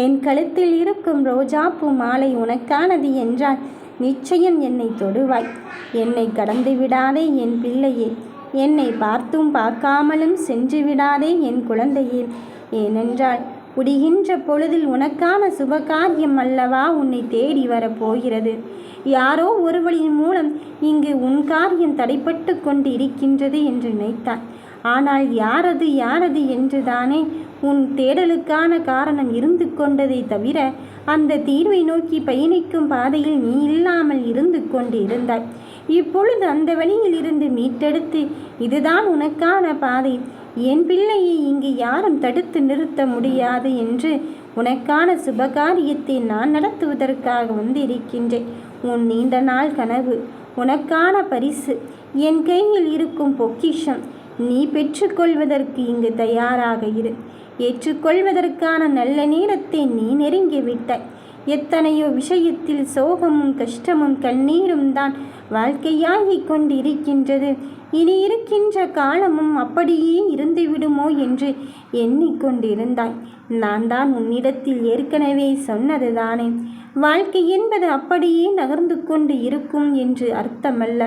என் கழுத்தில் இருக்கும் ரோஜாப்பூ மாலை உனக்கானது என்றால் நிச்சயம் என்னை தொடுவாய். என்னை கடந்து விடாதே என் பிள்ளையே. என்னை பார்த்தும் பார்க்காமலும் சென்று விடாதே என் குழந்தையே. ஏனென்றால் குடிகின்ற பொழுதில் உனக்கான சுபகாரியம் அல்லவா உன்னை தேடி வரப்போகிறது யாரோ ஒருவரின் மூலம் இங்கு உன் காரியம் தடைப்பட்டு கொண்டு இருக்கின்றது என்று நினைத்தான் ஆனால் யாரது யாரது என்றுதானே உன் தேடலுக்கான காரணம் இருந்து கொண்டதை தவிர அந்த தீர்வை நோக்கி பயணிக்கும் பாதையில் நீ இல்லாமல் இருந்து கொண்டு இருந்தாய் இப்பொழுது அந்த வழியில் இருந்து மீட்டெடுத்து இதுதான் உனக்கான பாதை. என் பிள்ளையை இங்கு யாரும் தடுத்து நிறுத்த முடியாது என்று உனக்கான சுபகாரியத்தை நான் நடத்துவதற்காக வந்திருக்கின்றேன். உன் நீண்ட நாள் கனவு உனக்கான பரிசு என் கையில் இருக்கும் பொக்கிஷம் நீ பெற்றுக்கொள்வதற்கு இங்கு தயாராக இரு. ஏற்றுக்கொள்வதற்கான நல்ல நேரத்தை நீ நெருங்கிவிட்டாய் எத்தனையோ விஷயத்தில் சோகமும் கஷ்டமும் கண்ணீரும் தான் வாழ்க்கையாகி கொண்டிருக்கின்றது. இனி இருக்கின்ற காலமும் அப்படியே இருந்துவிடுமோ என்று எண்ணிக்கொண்டிருந்தாய். நான் தான் உன்னிடத்தில் ஏற்கனவே சொன்னதுதானே வாழ்க்கை என்பது அப்படியே நகர்ந்து கொண்டு இருக்கும் என்று அர்த்தமல்ல.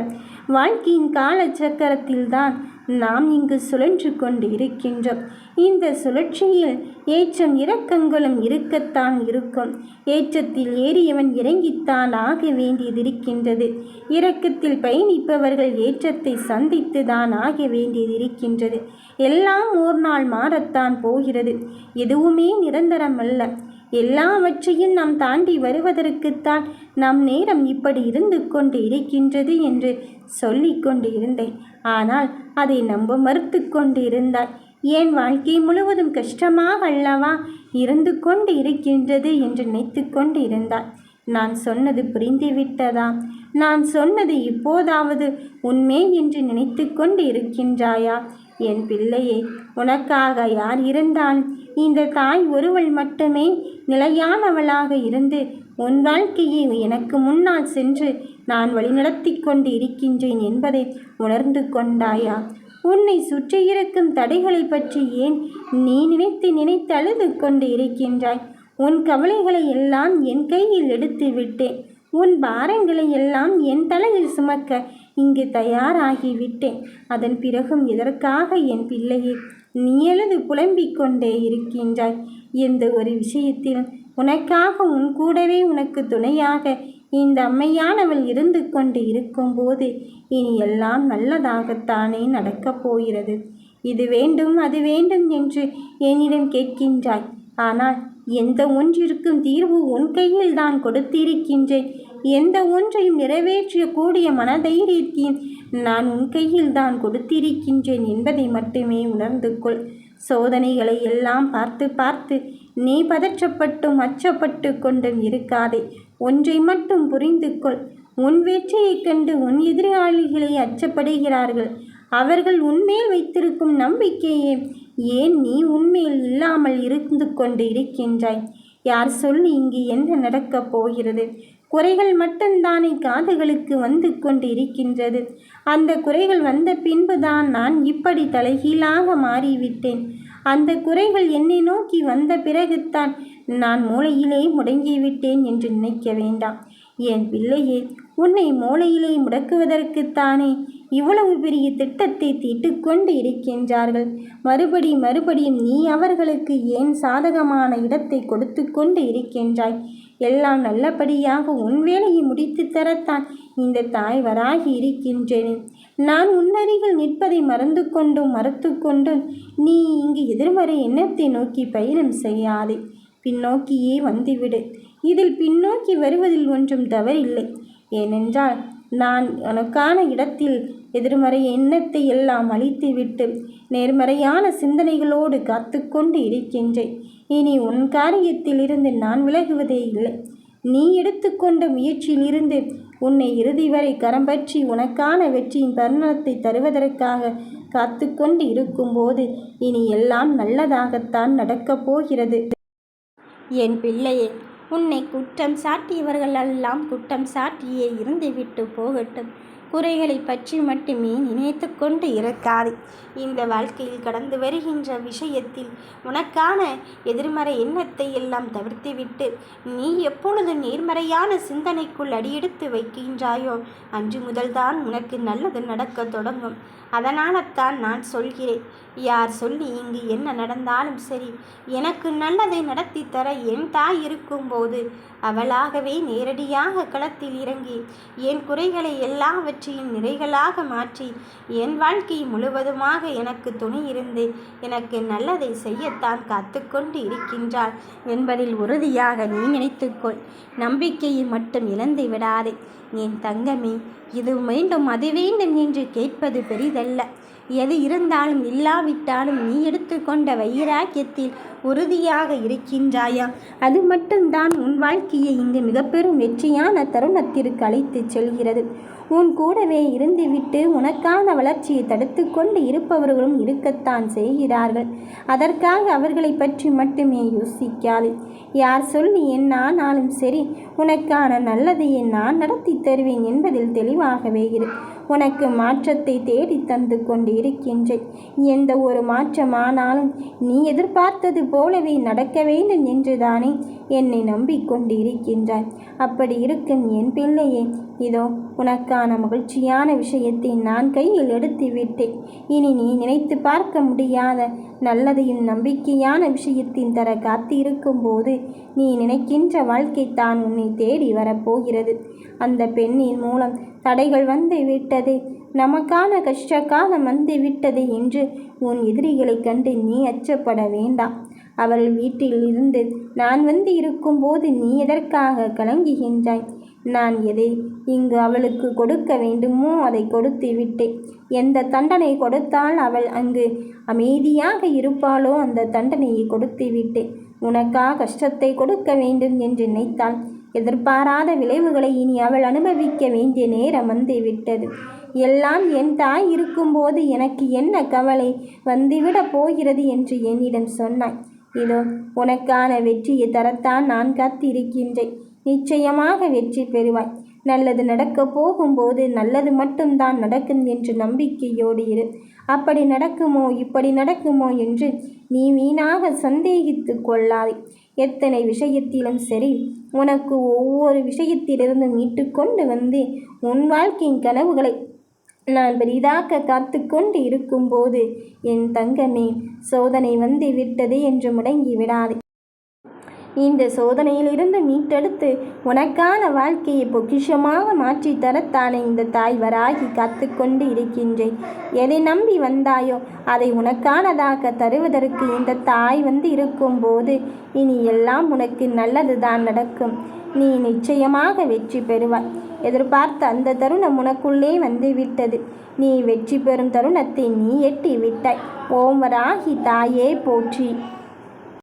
வாழ்க்கையின் காலச்சக்கரத்தில்தான் நாம் இங்கு சுழன்று கொண்டு இருக்கின்றோம் இந்த சுழற்சியில் ஏற்றம் இறக்கங்களும் இருக்கத்தான் இருக்கும். ஏற்றத்தில் ஏறியவன் இறங்கித்தான் ஆக வேண்டியதிருக்கின்றது. இறக்கத்தில் பயணிப்பவர்கள் ஏற்றத்தை சந்தித்து தான் ஆக வேண்டியதிருக்கின்றது. எல்லாம் ஓர் நாள் மாறத்தான் போகிறது. எதுவுமே நிரந்தரமல்ல. எல்லாவற்றையும் நாம் தாண்டி வருவதற்குத்தான் நம் நேரம் இப்படி இருந்து கொண்டு இருக்கின்றது என்று சொல்லி கொண்டு இருந்தேன் ஆனால் அதை நம்ப மறுத்து கொண்டு இருந்தாய் என் வாழ்க்கை முழுவதும் கஷ்டமாக அல்லவா இருந்து கொண்டு இருக்கின்றது என்று நினைத்து கொண்டு இருந்தாய் நான் சொன்னது புரிந்துவிட்டதா? நான் சொன்னது இப்போதாவது உண்மை என்று நினைத்து கொண்டு இருக்கின்றாயா என் பிள்ளையை உனக்காக யார் இருந்தால் இந்த தாய் ஒருவள் மட்டுமே நிலையானவளாக இருந்து உன் வாழ்க்கையை எனக்கு முன்னால் சென்று நான் வழிநடத்தி கொண்டு இருக்கின்றேன் என்பதை உணர்ந்து கொண்டாயா? உன்னை சுற்றியிருக்கும் தடைகளை பற்றி ஏன் நீ நினைத்து நினைத்து அழுது கொண்டு இருக்கின்றாய்? உன் கவலைகளை எல்லாம் என் கையில் எடுத்து விட்டேன் உன் பாரங்களை எல்லாம் என் தலையில் சுமக்க இங்கு தயாராகிவிட்டேன் அதன் பிறகும் இதற்காக என் பிள்ளையை நீ எழுது புலம்பிக் கொண்டே இருக்கின்றாய். எந்த ஒரு விஷயத்தில் உனக்காக உன் கூடவே உனக்கு துணையாக இந்த அம்மையானவள் இருந்து கொண்டு இருக்கும்போது இனி எல்லாம் நல்லதாகத்தானே நடக்கப் போகிறது. இது வேண்டும் அது வேண்டும் என்று என்னிடம் கேட்கின்றாய். ஆனால் எந்த ஒன்றிற்கும் தீர்வு உன் கையில் தான் கொடுத்திருக்கின்றேன். எந்த ஒன்றையும் நிறைவேற்றக்கூடிய மனதைரியத்தையும் நான் உன் கையில் தான் கொடுத்திருக்கின்றேன் என்பதை மட்டுமே உணர்ந்து கொள். சோதனைகளை எல்லாம் பார்த்து பார்த்து நீ பதற்றப்பட்டும் அச்சப்பட்டு கொண்டும் இருக்காதே. ஒன்றை மட்டும் புரிந்து கொள். உன் வெற்றியைக் கண்டு உன் எதிராளிகளை அச்சப்படுகிறார்கள். அவர்கள் உன்மேல் வைத்திருக்கும் நம்பிக்கையே. ஏன் நீ உன்மேல் இல்லாமல் இருந்து கொண்டு இருக்கின்றாய்? யார் சொல்லி இங்கு என்ன நடக்கப் போகிறது? குறைகள் மட்டும்தானே காதுகளுக்கு வந்து கொண்டு இருக்கின்றது. அந்த குறைகள் வந்த பின்புதான் நான் இப்படி தலைகீழாக மாறிவிட்டேன். அந்த குறைகள் என்னை நோக்கி வந்த பிறகுத்தான் நான் மூளையிலே முடங்கிவிட்டேன் என்று நினைக்க வேண்டாம். என் பிள்ளையே உன்னை மூளையிலே முடக்குவதற்குத்தானே இவ்வளவு பெரிய திட்டத்தை தீட்டுக்கொண்டு இருக்கின்றார்கள். மறுபடி மறுபடியும் நீ அவர்களுக்கு ஏன் சாதகமான இடத்தை கொடுத்து கொண்டு இருக்கின்றாய்? எல்லாம் நல்லபடியாக உன் வேலையை முடித்து தரத்தான் இந்த தாய் வராகி இருக்கின்றேன். நான் உன்னருகில் நிற்பதை மறந்து கொண்டும் மறுத்து கொண்டும் நீ இங்கு எதிர்மறை எண்ணத்தை நோக்கி பயணம் செய்யாதே. பின்னோக்கியே வந்துவிடு. இதில் பின்னோக்கி வருவதில் ஒன்றும் தவறில்லை. ஏனென்றால் நான் உனக்கான இடத்தில் எதிர்மறை எண்ணத்தை எல்லாம் அழித்துவிட்டு நேர்மறையான சிந்தனைகளோடு காத்துக்கொண்டு இருக்கின்றேன். இனி உன் காரியத்திலிருந்து நான் விலகுவதே இல்லை. நீ எடுத்துக்கொண்ட முயற்சியிலிருந்து உன்னை இறுதி வரை கரம் பற்றி உனக்கான வெற்றியின் தருணத்தை தருவதற்காக காத்து கொண்டு இருக்கும்போது இனி எல்லாம் நல்லதாகத்தான் நடக்கப் போகிறது என் பிள்ளையே உன்னை குற்றம் சாட்டியவர்கள் எல்லாம் குற்றம் சாட்டியே இருந்துவிட்டு போகட்டும். குறைகளை பற்றி மட்டுமே நினைத்து கொண்டு இருக்காதே. இந்த வாழ்க்கையில் கடந்து வருகின்ற விஷயத்தில் உனக்கான எதிர்மறை எண்ணத்தை எல்லாம் தவிர்த்துவிட்டு நீ எப்பொழுது நேர்மறையான சிந்தனைக்குள் அடியெடுத்து வைக்கின்றாயோ அன்று முதல்தான் உனக்கு நல்லது நடக்க தொடங்கும். அதனால்தான் நான் சொல்கிறேன். யார் சொல்லி இங்கு என்ன நடந்தாலும் சரி எனக்கு நல்லதை நடத்தி தர என் தாய் இருக்கும்போது அவளாகவே நேரடியாக களத்தில் இறங்கி என் குறைகளை எல்லாவற்றையும் நிறைகளாக மாற்றி என் வாழ்க்கை முழுவதுமாக எனக்கு துணை இருந்து எனக்கு நல்லதை செய்யத்தான் காத்துக்கொண்டு இருக்கின்றாள் என்பதில் உறுதியாக நீ நினைத்துக்கொள். நம்பிக்கையை மட்டும் இழந்து விடாதே. என் தங்கமே இது வேண்டும் அது வேண்டும் என்று கேட்பது பெரிதல்ல. எது இருந்தாலும் இல்லாவிட்டாலும் நீ எடுத்துக்கொண்ட வைராக்கியத்தில் உறுதியாக இருக்கின்றாயா? அது மட்டும்தான் உன் வாழ்க்கையை இங்கு மிகப்பெரும் வெற்றியான தருணத்திற்கு அழைத்து செல்கிறது. உன் கூடவே இருந்துவிட்டு உனக்கான வளர்ச்சியை தடுத்து கொண்டு இருப்பவர்களும் இருக்கத்தான் செய்கிறார்கள். அதற்காக அவர்களை பற்றி மட்டுமே யோசிக்காது. யார் சொல்லி என்ன ஆனாலும் சரி உனக்கான நல்லதையே நான் நடத்தி தருவேன் என்பதில் தெளிவாகவே இரு. உனக்கு மாற்றத்தை தேடி தந்து கொண்டு இருக்கின்றேன். எந்த ஒரு மாற்றமானாலும் நீ எதிர்பார்த்தது போலவே நடக்க வேண்டும் என்றுதானே என்னை நம்பிக்கொண்டு இருக்கின்றாய். அப்படி இருக்கும் என் பிள்ளையே இதோ உனக்கான மகிழ்ச்சியான விஷயத்தை நான் கையில் எடுத்து விட்டேன் இனி நீ நினைத்து பார்க்க முடியாத நல்லதையும் நம்பிக்கையான விஷயத்தின் தர காத்திருக்கும் போது நீ நினைக்கின்ற வாழ்க்கை தான் உன்னை தேடி வரப்போகிறது. அந்த பெண்ணின் மூலம் தடைகள் வந்து விட்டது நமக்கான கஷ்ட காலம் வந்து விட்டது என்று உன் எதிரிகளைக் கண்டு நீ அச்சப்பட வேண்டாம். அவள் வீட்டில் இருந்து நான் வந்து இருக்கும்போது நீ எதற்காக கலங்குகின்றாய்? நான் எதை இங்கு அவளுக்கு கொடுக்க வேண்டுமோ அதை கொடுத்து விட்டேன். எந்த தண்டனை கொடுத்தால் அவள் அங்கு அமைதியாக இருப்பாளோ அந்த தண்டனையை கொடுத்து விட்டேன். உனக்கா கஷ்டத்தை கொடுக்க வேண்டும் என்று நினைத்தாள் எதிர்பாராத விளைவுகளை இனி அவள் அனுபவிக்க வேண்டிய நேரம் வந்து விட்டது. எல்லாம் என் தாய் இருக்கும்போது எனக்கு என்ன கவலை வந்துவிடப் போகிறது என்று என்னிடம் சொன்னாய். இதோ உனக்கான வெற்றியை தரத்தான் நான் காத்திருக்கின்றேன். நிச்சயமாக வெற்றி பெறுவாய். நல்லது நடக்கப் போகும்போது நல்லது மட்டும்தான் நடக்கும் என்று நம்பிக்கையோடு இரு. அப்படி நடக்குமோ இப்படி நடக்குமோ என்று நீ வீணாக சந்தேகித்து கொள்ளாதே. எத்தனை விஷயத்திலும் சரி உனக்கு ஒவ்வொரு விஷயத்திலிருந்தும் மீட்டுக்கொண்டு வந்து உன் வாழ்க்கையின் கனவுகளை நான் பெரிதாக்க காத்து கொண்டு இருக்கும்போது என் தங்கமே சோதனை வந்து விட்டது என்று முடங்கி விடாதே. இந்த சோதனையிலிருந்து மீட்டெடுத்து உனக்கான வாழ்க்கையை பொக்கிஷமாக மாற்றி தரத்தானே இந்த தாய் வராகி காத்து கொண்டு இருக்கின்றேன். எதை நம்பி வந்தாயோ அதை உனக்கானதாக தருவதற்கு இந்த தாய் வந்து இருக்கும்போது இனி எல்லாம் உனக்கு நல்லதுதான் நடக்கும். நீ நிச்சயமாக வெற்றி பெறுவாய். எதிர்பார்த்த அந்த தருணம் உனக்குள்ளே வந்து விட்டது. நீ வெற்றி பெறும் தருணத்தை நீ எட்டி விட்டாய். ஓம் வராகி தாயே போற்றி.